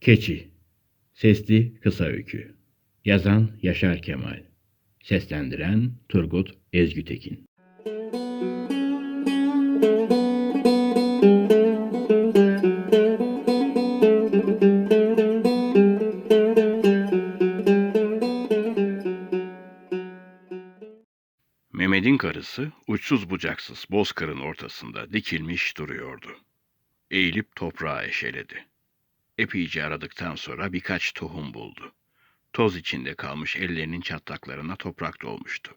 Keçi. Sesli Kısa Öykü. Yazan Yaşar Kemal. Seslendiren Turgut Ezgütekin Karısı uçsuz bucaksız bozkırın ortasında dikilmiş duruyordu. Eğilip toprağı eşeledi. Epeyce aradıktan sonra birkaç tohum buldu. Toz içinde kalmış ellerinin çatlaklarına toprak dolmuştu.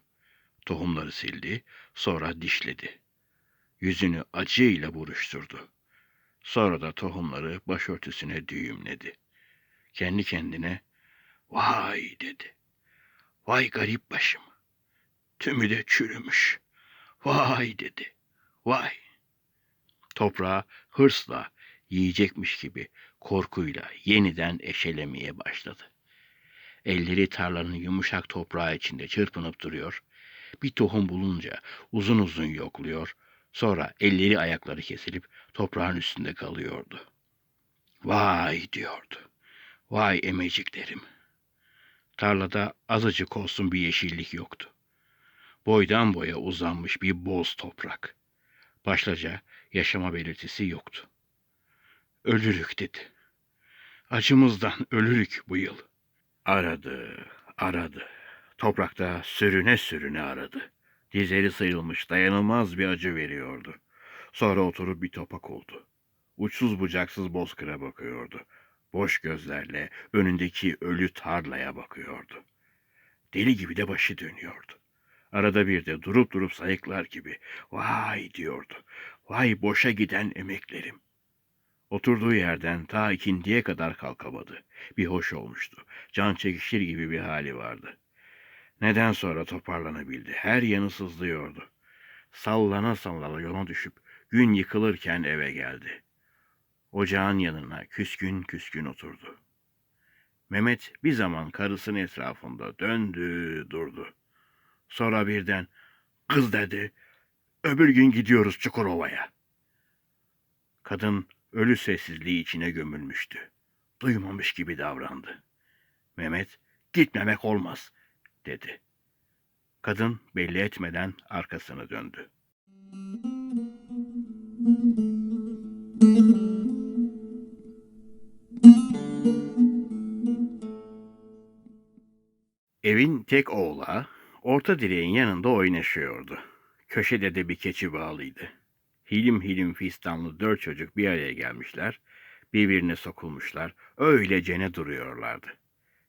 Tohumları sildi, sonra dişledi. Yüzünü acıyla buruşturdu. Sonra da tohumları başörtüsüne düğümledi. Kendi kendine, vay dedi. Vay garip başım. Tümü de çürümüş. Vay dedi. Vay. Toprağı hırsla yiyecekmiş gibi korkuyla yeniden eşelemeye başladı. Elleri tarlanın yumuşak toprağı içinde çırpınıp duruyor. Bir tohum bulunca uzun uzun yokluyor. Sonra elleri ayakları kesilip toprağın üstünde kalıyordu. Vay diyordu. Vay emeciklerim. Tarlada azıcık olsun bir yeşillik yoktu. Boydan boya uzanmış bir boz toprak. Başlaca yaşama belirtisi yoktu. Ölürük dedi. Acımızdan ölürük bu yıl. Aradı, aradı. Toprakta sürüne sürüne aradı. Dizleri sıyrılmış dayanılmaz bir acı veriyordu. Sonra oturup bir topak oldu. Uçsuz bucaksız bozkıra bakıyordu. Boş gözlerle önündeki ölü tarlaya bakıyordu. Deli gibi de başı dönüyordu. Arada bir de durup durup sayıklar gibi vay diyordu. Vay boşa giden emeklerim. Oturduğu yerden ta ikindiye kadar kalkamadı. Bir hoş olmuştu. Can çekişir gibi bir hali vardı. Neden sonra toparlanabildi. Her yanı sızlıyordu. Sallana sallana yola düşüp gün yıkılırken eve geldi. Ocağın yanına küskün küskün oturdu. Mehmet bir zaman karısının etrafında döndü durdu. Sonra birden kız dedi öbür gün gidiyoruz Çukurova'ya. Kadın ölü sessizliği içine gömülmüştü. Duymamış gibi davrandı. Mehmet gitmemek olmaz dedi. Kadın belli etmeden arkasını döndü. Evin tek oğla orta direğin yanında oynaşıyordu. Köşede de bir keçi bağlıydı. Hilim hilim fistanlı dört çocuk bir araya gelmişler, birbirine sokulmuşlar, öylecene duruyorlardı.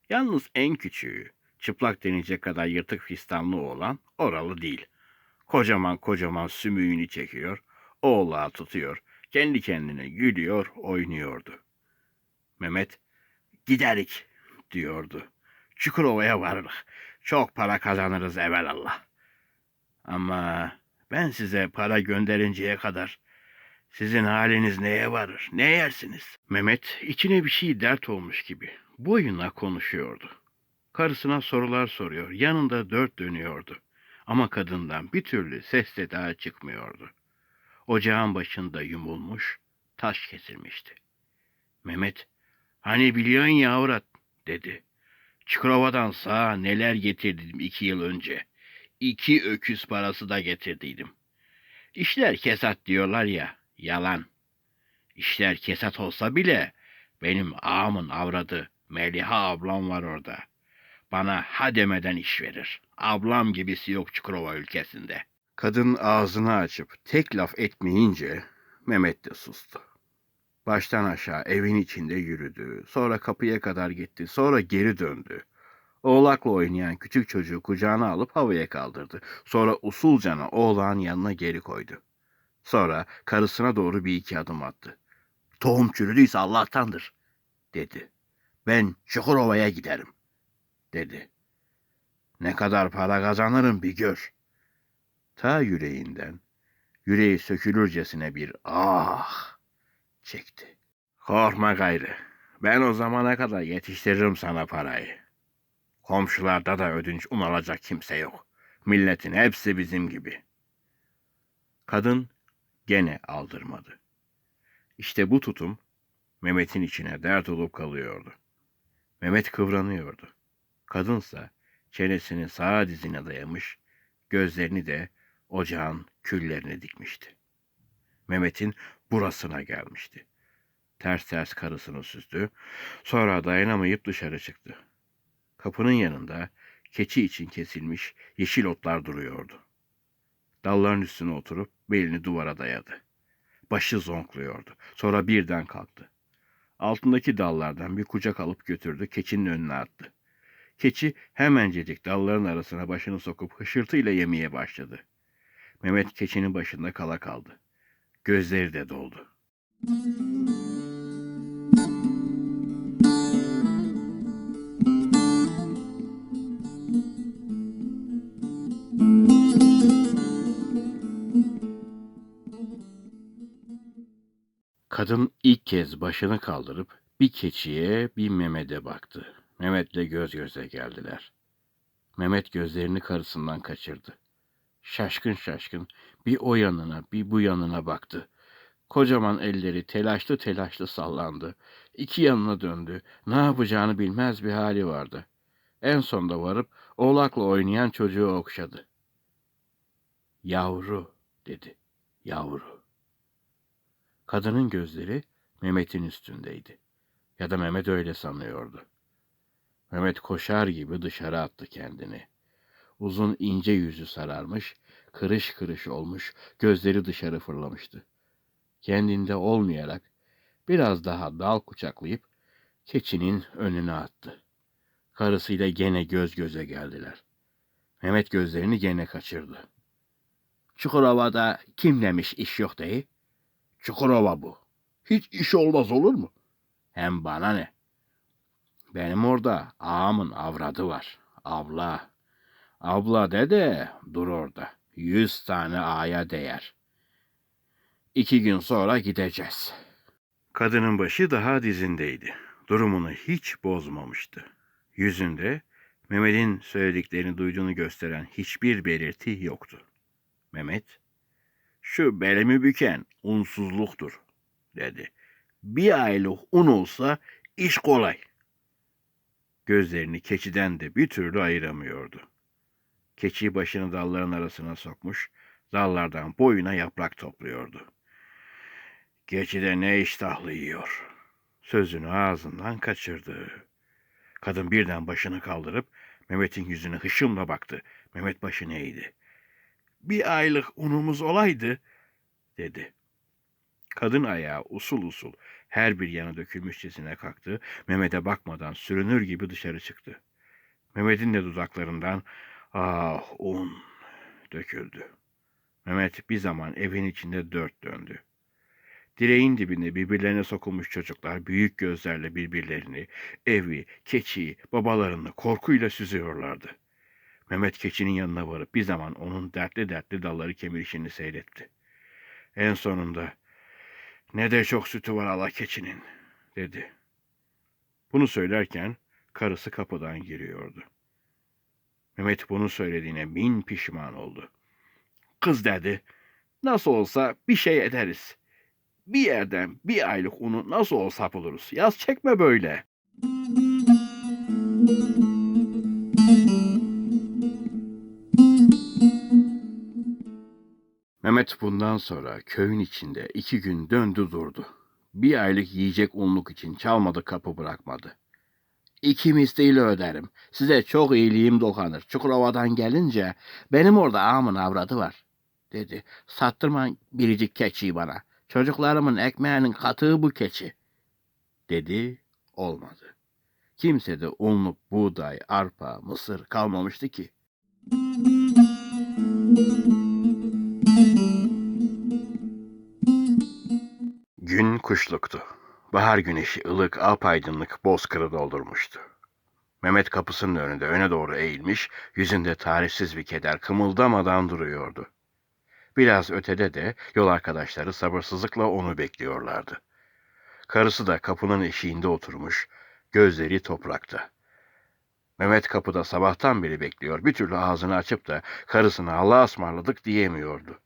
Yalnız en küçüğü, çıplak denecek kadar yırtık fistanlı oğlan oralı değil. Kocaman kocaman sümüğünü çekiyor, oğlağı tutuyor, kendi kendine gülüyor, oynuyordu. Mehmet, giderik diyordu. Çukurova'ya varırız. Çok para kazanırız evelallah. Ama ben size para gönderinceye kadar sizin haliniz neye varır, ne yersiniz? Mehmet içine bir şey dert olmuş gibi boyuna konuşuyordu. Karısına sorular soruyor, yanında dört dönüyordu. Ama kadından bir türlü ses de daha çıkmıyordu. Ocağın başında yumulmuş, taş kesilmişti. Mehmet, hani biliyorsun ya avrat, dedi. Çukurova'dan sağa neler getirdim iki yıl önce. İki öküz parası da getirdiydim. İşler kesat diyorlar ya, yalan. İşler kesat olsa bile benim ağamın avradı Meliha ablam var orada. Bana ha demeden iş verir. Ablam gibisi yok Çukurova ülkesinde. Kadın ağzını açıp tek laf etmeyince Mehmet de sustu. Baştan aşağı evin içinde yürüdü. Sonra kapıya kadar gitti. Sonra geri döndü. Oğlakla oynayan küçük çocuğu kucağına alıp havaya kaldırdı. Sonra usulcana oğlağın yanına geri koydu. Sonra karısına doğru bir iki adım attı. Tohum çürüdüyse Allah'tandır, dedi. Ben Çukurova'ya giderim, dedi. Ne kadar para kazanırım bir gör. Ta yüreğinden, yüreği sökülürcesine bir ah çekti. Korkma gayrı. Ben o zamana kadar yetiştiririm sana parayı. Komşularda da ödünç un kimse yok. Milletin hepsi bizim gibi. Kadın gene aldırmadı. İşte bu tutum Mehmet'in içine dert olup kalıyordu. Mehmet kıvranıyordu. Kadınsa çenesini sağ dizine dayamış, gözlerini de ocağın küllerine dikmişti. Mehmet'in burasına gelmişti. Ters ters karısını süzdü, sonra dayanamayıp dışarı çıktı. Kapının yanında keçi için kesilmiş yeşil otlar duruyordu. Dalların üstüne oturup belini duvara dayadı. Başı zonkluyordu. Sonra birden kalktı. Altındaki dallardan bir kucak alıp götürdü, keçinin önüne attı. Keçi hemencecik dalların arasına başını sokup hışırtıyla yemeye başladı. Mehmet keçinin başında kala kaldı. Gözleri de doldu. Kadın ilk kez başını kaldırıp bir keçiye bir Mehmet'e baktı. Mehmet'le göz göze geldiler. Mehmet gözlerini karısından kaçırdı. Şaşkın şaşkın bir o yanına bir bu yanına baktı. Kocaman elleri telaşlı telaşlı sallandı. İki yanına döndü. Ne yapacağını bilmez bir hali vardı. En sonunda varıp oğlakla oynayan çocuğu okşadı. Yavru dedi. Yavru. Kadının gözleri Mehmet'in üstündeydi. Ya da Mehmet öyle sanıyordu. Mehmet koşar gibi dışarı attı kendini. Uzun ince yüzü sararmış, kırış kırış olmuş, gözleri dışarı fırlamıştı. Kendinde olmayarak biraz daha dal kucaklayıp keçinin önüne attı. Karısıyla gene göz göze geldiler. Mehmet gözlerini gene kaçırdı. Çukurova'da kim demiş iş yok değil? Çukurova bu. Hiç iş olmaz olur mu? Hem bana ne? Benim orada ağamın avradı var. Abla. Abla de de dur orada. Yüz tane ağaya değer. İki gün sonra gideceğiz. Kadının başı daha dizindeydi. Durumunu hiç bozmamıştı. Yüzünde Mehmet'in söylediklerini duyduğunu gösteren hiçbir belirti yoktu. Mehmet, şu belimi büken unsuzluktur, dedi. Bir aylık un olsa iş kolay. Gözlerini keçiden de bir türlü ayıramıyordu. Keçi başını dalların arasına sokmuş, dallardan boyuna yaprak topluyordu. Keçi de ne iştahlı yiyor. Sözünü ağzından kaçırdı. Kadın birden başını kaldırıp Mehmet'in yüzüne hışımla baktı. Mehmet başını eğdi. Bir aylık unumuz olaydı, dedi. Kadın ayağı usul usul her bir yana dökülmüşçesine kalktı. Mehmet'e bakmadan sürünür gibi dışarı çıktı. Mehmet'in de dudaklarından ah un döküldü. Mehmet bir zaman evin içinde dört döndü. Direğin dibinde birbirlerine sokulmuş çocuklar büyük gözlerle birbirlerini, evi, keçiyi, babalarını korkuyla süzüyorlardı. Mehmet keçinin yanına varıp bir zaman onun dertli dertli dalları kemirişini seyretti. En sonunda ne de çok sütü var Allah keçinin dedi. Bunu söylerken karısı kapıdan giriyordu. Mehmet bunu söylediğine bin pişman oldu. Kız dedi, nasıl olsa bir şey ederiz. Bir yerden bir aylık unu nasıl olsa buluruz. Yaz çekme böyle. Mehmet bundan sonra köyün içinde iki gün döndü durdu. Bir aylık yiyecek unluk için çalmadı kapı bırakmadı. İki misliyle öderim. Size çok iyiliğim dokanır. Çukurova'dan gelince benim orada ağamın avradı var, dedi. Sattırma biricik keçiyi bana. Çocuklarımın ekmeğinin katığı bu keçi, dedi. Olmadı. Kimsede unluk, buğday, arpa, mısır kalmamıştı ki. Gün kuşluktu. Bahar güneşi ılık, apaydınlık bozkırı doldurmuştu. Mehmet kapısının önünde öne doğru eğilmiş, yüzünde tarifsiz bir keder kımıldamadan duruyordu. Biraz ötede de yol arkadaşları sabırsızlıkla onu bekliyorlardı. Karısı da kapının eşiğinde oturmuş, gözleri toprakta. Mehmet kapıda sabahtan beri bekliyor. Bir türlü ağzını açıp da karısına Allah'a ısmarladık diyemiyordu.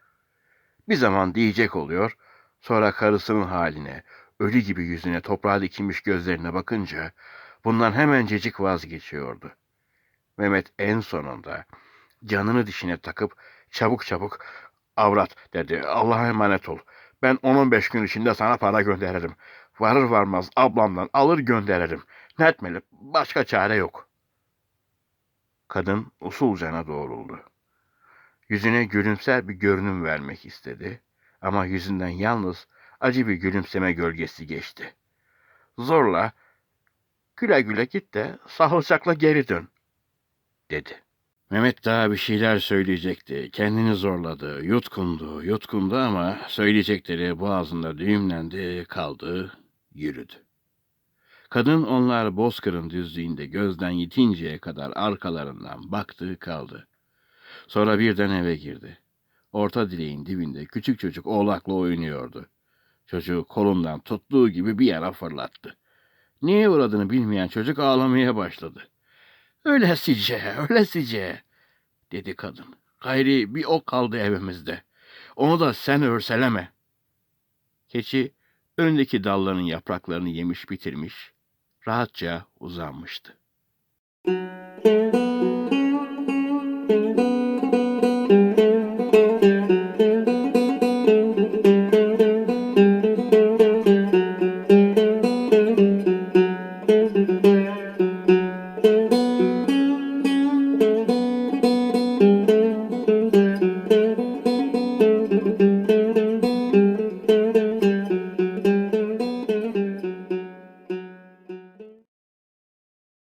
Bir zaman diyecek oluyor, sonra karısının haline, ölü gibi yüzüne toprağa dikilmiş gözlerine bakınca bundan hemencecik vazgeçiyordu. Mehmet en sonunda canını dişine takıp çabuk çabuk avrat dedi. Allah'a emanet ol. Ben 10-15 gün içinde sana para gönderirim. Varır varmaz ablamdan alır gönderirim. Ne etmeli? Başka çare yok. Kadın usulcana doğruldu. Yüzüne gülümser bir görünüm vermek istedi. Ama yüzünden yalnız acı bir gülümseme gölgesi geçti. Zorla güle güle git de sağlıcakla geri dön, dedi. Mehmet daha bir şeyler söyleyecekti. Kendini zorladı, yutkundu, yutkundu ama söyleyecekleri boğazında düğümlendi, kaldı, yürüdü. Kadın onlar Bozkır'ın düzlüğünde gözden yitinceye kadar arkalarından baktı kaldı. Sonra birden eve girdi. Orta direğin dibinde küçük çocuk oğlakla oynuyordu. Çocuğu kolundan tuttuğu gibi bir yana fırlattı. Niye uğradığını bilmeyen çocuk ağlamaya başladı. Öylesice, öylesice, dedi kadın. Gayri bir ok kaldı evimizde. Onu da sen örseleme. Keçi önündeki dalların yapraklarını yemiş bitirmiş, rahatça uzanmıştı.